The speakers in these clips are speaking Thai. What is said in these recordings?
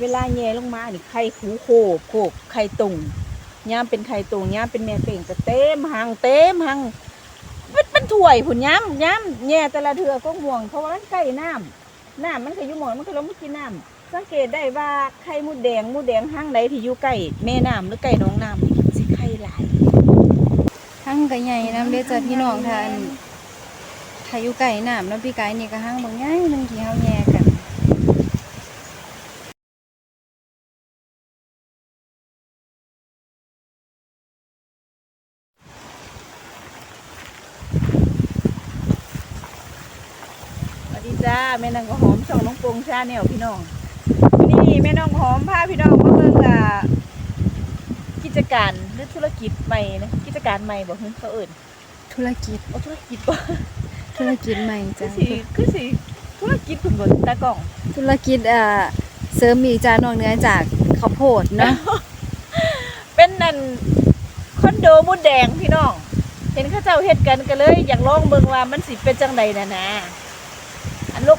เวลาแย่ลงมานี่ไข่หูโคบโคบไข่ตุ่งย่ามเป็นไข่ตุ่งย่ามเป็นแม่เป่งก็เต็มหังเต็มหังมันมันถ่วยผุนย่ามย่ามแย่แต่ละเถือก็ห่วงเพราะว่ามันใกล้น้ำน้ำมันก็อยู่หมอนมันก็ลงมกินน้ำสังเกตได้ว่าไข่มดแดงมดแดงห้างใดที่อยู่ใกล้แม่น้ำหรือใกล้หน้องน้ำนี่สิไข่หลายหั่งก็ใหญ่นํเด้อจ้ะพี่น้องท่านถ้าอยู่ไก่น้ำแล้วพี่ไก่นี่ก็หั่งบางใหญ่หนึงที่เฮาแย่กัน สวัสดีจ้า แม่นางก็หอมช่องน้องปงชาแนลพี่น้องวันนี้แม่น้องหอมพาพี่น้องมาเบิ่งอ่ากิจการหรือธุรกิจใหม่นะกิจการใหม่บอกเฮ้ยเขาเอิ่นธุรกิจเอาธุรกิจบ่ธุรกิจใหม่คืจ้ะอสิคือสิธุรกิจคุณบนตากล้องธุรกิจเอ่อเสริมอีกจ้านอกเหนือจากข้าวโพดเนาะเป็นนั่นคอนโดมุดแดงพี่น้อง เห็นเข้าเจ้าเฮ็ดกันก็เลย อยากลองเบิ่งว่ามันสิเป็นจังใดน่ะนะอันล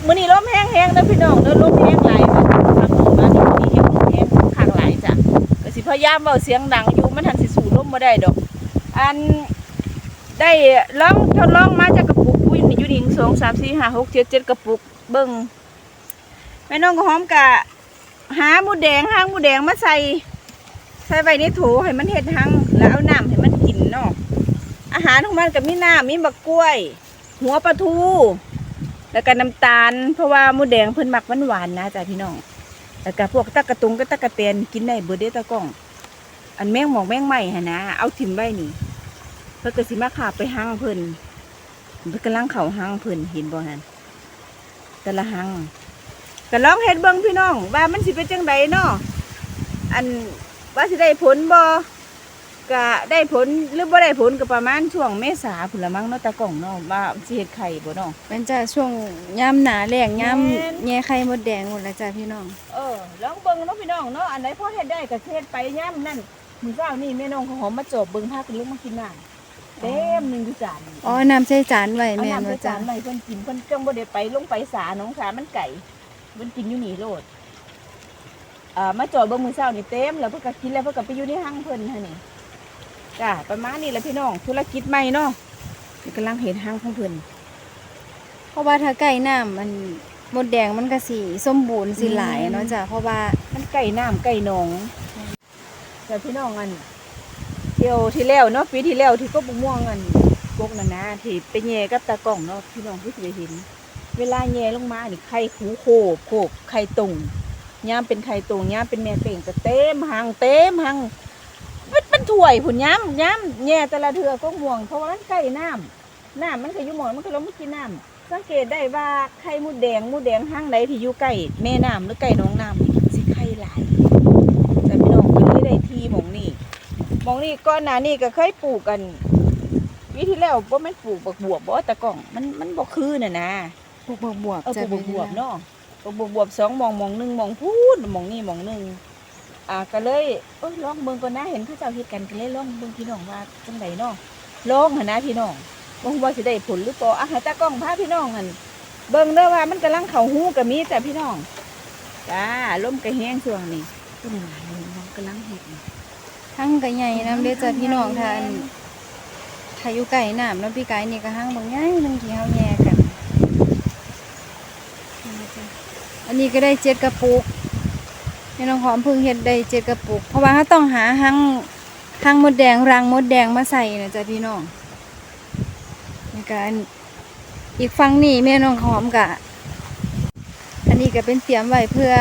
มมื้อนี้ลมแห้งๆเด้อพี่น้องเด้อลมแห้งหลายมาทางหมู่บ้านนี้มื้อนี้เฮ็ดลมแห้งข้างหลายจ้ะก็สิพยายามเว้าเสียงดังอยู่มันทันสิสู้ลมบ่ได้ดอก อันได้ลองทดลองมาจากกระปุกอยู่นี่อยู่นี่สองสามสี่ห้าหกเจ็ดเจ็ดกระปุกเบิ่งแม่น้องก็หอมกะหาหมูแดงหางหมูแดงมาใส่ใส่ไว้ในโถให้มันเห็ดหังแล้วเอาน้ำให้มันกินเนาะอาหารของมันก็มีน้ำมีบักกล้วย หัวปลาทู แล้วก็น้ำตาล เพราะว่าหมูแดงเพิ่นมักหวานหวานๆนะจ้ะพี่น้องแล้วก็พวกตะกะตุงกับตะกะเตนกินได้เบิดเด้อตะก้อง อันแมงหมองแมงไหม้หนนะเอาถิ่มไว้นี่ เพิ่นก็สิมาขาบไปหังเพิ่นเพิ่นกำลังเข้าหังเพิ่นเห็นบ่หั่นแต่ละหังก็ลองเฮ็ดเบิ่งพี่น้อง ว่ามันสิเป็นจังไดเนาะอันว่าสิได้ผลบ่ ก็ได้ผลหรือบ่ได้ผลก็ประมาณช่วงเมษาพุ่นละมั้งเนาะตากล้องเนาะว่าสิเฮ็ดไข่บ่เนาะมันจะช่วงยามหนาแล้งยามแม่นแย่ไข่มดแดงหมดแล้วจ้ะพี่น้อง เออลองเบิ่งเนาะพี่น้องเนาะอันใดพอเฮ็ดได้ก็เฮ็ดไปยามนั่นมื้อเช้านี่แม่น้องเขาหอมมาจอบเบิ่งพากันลุกมากินน้ำเต็มหนึงอยู่จานอ๋อน้ำใส่จานไว้เอาแม่นน้ำว่าใส่จ้ะจานไว้เพิ่นกินเพิ่นจังบ่ได้ไปลงไปสาหนองสามันไก่เพิ่นกินอยู่นี่โลดอ่ามาจอดเบิ่งมื้อเช้านี่เต็มแล้วเพิ่นก็กินแล้วเพิ่นก็ไปอยู่ในห้างเพิ่นหั่นนี่ จ้าประมาณนี้แหละพี่น้องธุรกิจใหม่เนาะกำลังเห็นห้างของเพิ่นเพราะว่าถ้าไก่น้ำมันมดแดงมันก็สิสมบูรณ์สิหลายเนาะจ้ะเพราะว่ามันไก่น้ำไก่หนองแต่พี่น้องอันเที่ยวที่แล้วเนาะปีที่แล้วที่ก็บุม่วงอันพวกนั่นนะที่ไปแย่กับตากล้องเนาะพี่น้องที่เคยเห็น เวลาแย่ลงมานี่ไข่หูโคบโคบไข่ตุ่งย่ามเป็นไข่ตุ่งย่ามเป็นแม่เป่งก็เต็มหังเต็มหัง ถ่วยผุนย่ามย่ามแย่แต่ละเถือก็ห่วงเพราะว่ามันใกล้น้ำน้ำมันก็อยู่หมอนมันก็ลงมากินน้ำสังเกตได้ว่าไข่มดแดงมดแดงห้างใดที่อยู่ใกล้แม่น้ำหรือใกล้หน้องน้ำนี่สิไข่หลายแต่พี่น้องก็เลยได้ที่หมองนี่หมองนี่ก้อนหนานี่ก็เคยปลูกกัน วิที่แล้วบ่แม่นปลูกบักบวบบ่แต่กล่องมันมันบ่คือน่ะนะพวกบวบเออๆจ้ะปลูกบักบวบเนาะปลูกบักบวบสองหมองหมองหนึงหมองพูดหมองนี่หมองหนึง อ่าก็เลยเอ้ยลองเบิ่งก่อนนะเห็นเขาเจ้าเฮ็ดกันก็เลยลองเบิ่งพี่น้องว่าจังไดเนาะลองหั่นนะพี่น้องบ่ฮู้ว่าสิได้ผลหรือบ่อะให้ตากล้องพาพี่น้องหั่นเบิ่งเด้อว่ามันกำลังเข้าหูก็มีจ้ะพี่น้องจ้าลมก็แห้งช่วงนี้ต้นหลายเลยน้องกำลังเฮ็ดนี่หั่งก็ใหญ่นํเด้อจ้ะพี่น้องท่านถ้าอยู่ไก่น้ำแล้วพี่ไก่นี่ก็หั่งบางใหญ่หนึงที่เฮาแย่กันนี่นะจ้ะอันนี้ก็ได้เจ็ดกระปุก แม่น้องหอมพิ่งเฮ็ดได้เจ็ดกระปุก เพราะว่าเขาต้องหาหังหังมดแดงรังมดแดงมาใส่นะจ้ะพี่น้องนี่ก็อันอีกฝั่งนี้แม่น้องหอมกะ อันนี้ก็เป็นเตรียมไว้เพื่อ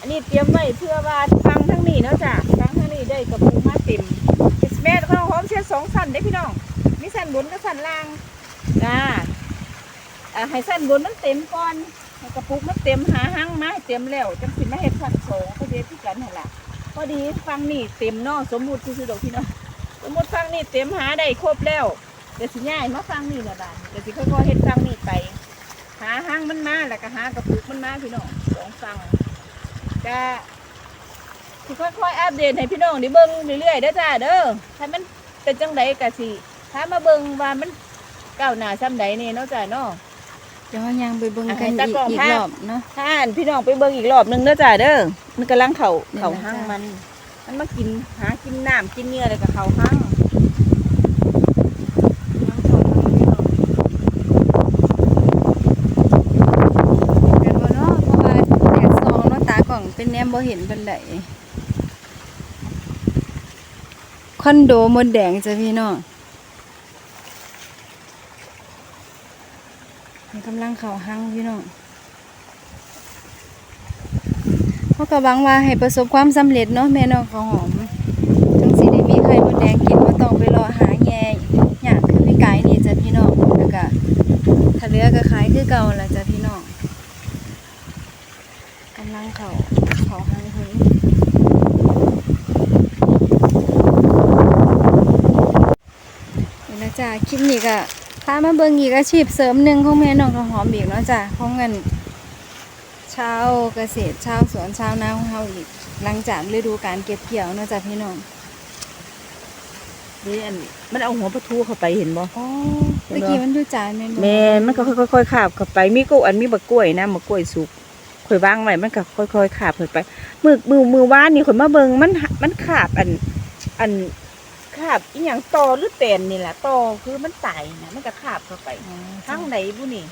อันนี้เตรียมไว้เพื่อว่าฟังทั้งนี้เนาะจ้ะฟังทั้งนี้ได้กับปูมาเต็มแม่ข้าวหอมเชียสองสันได้พี่น้องมีสันบนกับสันล่างจ้าอ่าให้สันบนมันเต็มก่อน กระปุกมันเต็มหาหั่งมาเต็มแล้วจังสิมาเฮ็ดสั้นสองก็เฮ็ดที่กันนั่นล่ะพอดีฟังนี่เต็มเนาะสมมุติซื่อดอกพี่น้องสมมุติฟังนี่เต็มหาได้ครบแล้วเดี๋ยวสิย้ายมาฟังนี่ละบาดเดี๋ยวสิค่อยๆเฮ็ดฟังนี่ไป หาห้างมันมาแล้วก็หากระปุกมันมาพี่น้องสองฟังจะสิค่อยๆอัปเดตให้พี่น้องได้เบิ่งเรื่อยๆเด้อจ้าเด้อถ้ามันเป็นจังไดก็สิถ้ามาเบิ่งว่ามันก้าวหน้าซ้ำใดนี่เนาะจ้าเนาะ เดี๋ยวเรายังไปเบิ่งอะกันให้ตาอีกกล้องอีกภาพรอบเนาะท่านพี่น้องไปเบิ่งอีกรอบหนึงเด้อจ้าเด้อมันกำลังเข่านี่นะเข่าห้างจ้ะมัน มันมากินหากินน้ำกินเนื้ออะไรกับเขาห้างเห็นบ่เนาะเพราะว่าแดดส่องเนาะตากล่องเป็นแนมบ่เห็นปานใดคอนโดมดแดงจ้ะพี่น้องมันกำลังเข้าหังพี่น้องเขาก็หวังว่าให้ประสบความสำเร็จเนาะแม่น้องข้าวหอมจังสิได้มีไข่มดแดงกินบ่ต้องไปรอหาแง่อยากคือพี่ไก่นี่จ้ะพี่น้องแล้วก็ถ้าเลก็ขายคือเก่าละจ้ะพี่น้องกำลังเขาเขาหางถึงนี่นะจ๊ะคลิปนี้ก็ พามาเบิ่งอีกอาชีพเสริมหนึ่งของแม่น้องข้าวหอมอีกเนาะจ้ะของเงินชาวเกษตรชาวสวนชาวนาของเฮาอีก หลังจากฤดูการเก็บเกี่ยวเนาะจ้ะพี่น้องนี่อันมันเอาหัวปลาทูเข้าไปเห็นบ่อ๋อตะกี้มันดูจานแม่นบ่แม่นมันก็ค่อยๆขาบเข้าไปมีกูอันมีบักกล้วยนะบักกล้วยสุกข่อยวางไว้มันก็ค่อยๆขาบเข้าไปมือมือมือว่านนี่ข่อยมาเบิ่งมันหะมันขาบอันอัน ขาบอีหยังตอหรือเตนนี่แหละตอคือมันตายนะมันก็ขาบเข้าไปอ๋อทางไหนบุนี่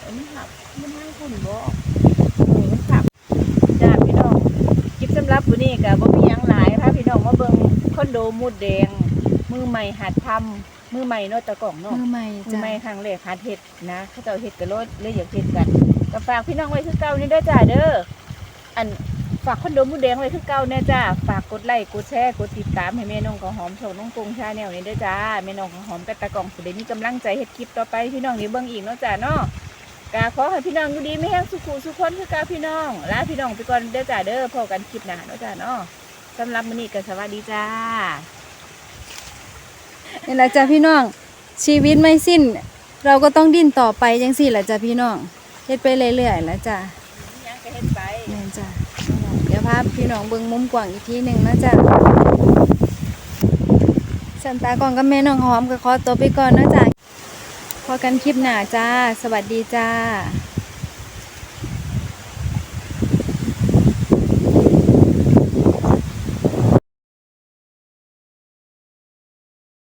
เอ้ยมันหักมันทางคุณบ่เออมันขับจ้าพี่น้องคลิปสำหรับวันนี้ก็บ่มีหยังหลายพาพี่น้องมาเบิ่งคอนโดมูดแดง มือใหม่หัดทำมือใหม่เนาะตะกล่องเนาะมือใหม่มือจ้ะ ใหม่ครั้งแรกหัดเฮ็ดนะเขาเจ้าเฮ็ดกันโลดเลยอยากเฮ็ดกันก็ฝากพี่น้องไว้คือเก่านี่เด้อจ้าเด้ออัน ฝากคอนโดมูดแดงไว้คือเก่าแน่จ้า ฝากกดไลค์ กดแชร์ กดติดตามให้แม่น้องของหอมโชว์น้องกรุงชาแนลนี่เด้อจ้า แม่น้องของหอมกับตะกล่องสิได้มีกำลังใจเฮ็ดคลิปต่อไปพี่น้องนี่เบิ่งอีกเนาะจ้าเนาะกาขอให้พี่น้องอยู่ดีไม่แห้งสุขุสุขคนคือกาพี่น้องลาพี่น้องไปก่อนเด้อจ้าเด้อพอกันคลิปหน้าเนาะจ้าเนาะสำหรับมื้อนี้ก็สวัสดีจ้านี่แหละจ้ะพี่น้อง ชีวิตไม่สิ้น เราก็ต้องดิ้นต่อไปจังสี่แหละจ้ะพี่น้องเฮ็ดไปเรื่อยๆแล้วจ้ะยังก็เฮ็ดไปแม่นจ้ะเดี๋ยวพาพี่น้องเบิงมุมกว้างอีกทีหนึ่งนะจ๊ะสันตาก่องกับแม่น้องหอมก็ขอตัวไปก่อนนะจ๊ะพอกันคลิปหน้าจ้า สวัสดีจ้า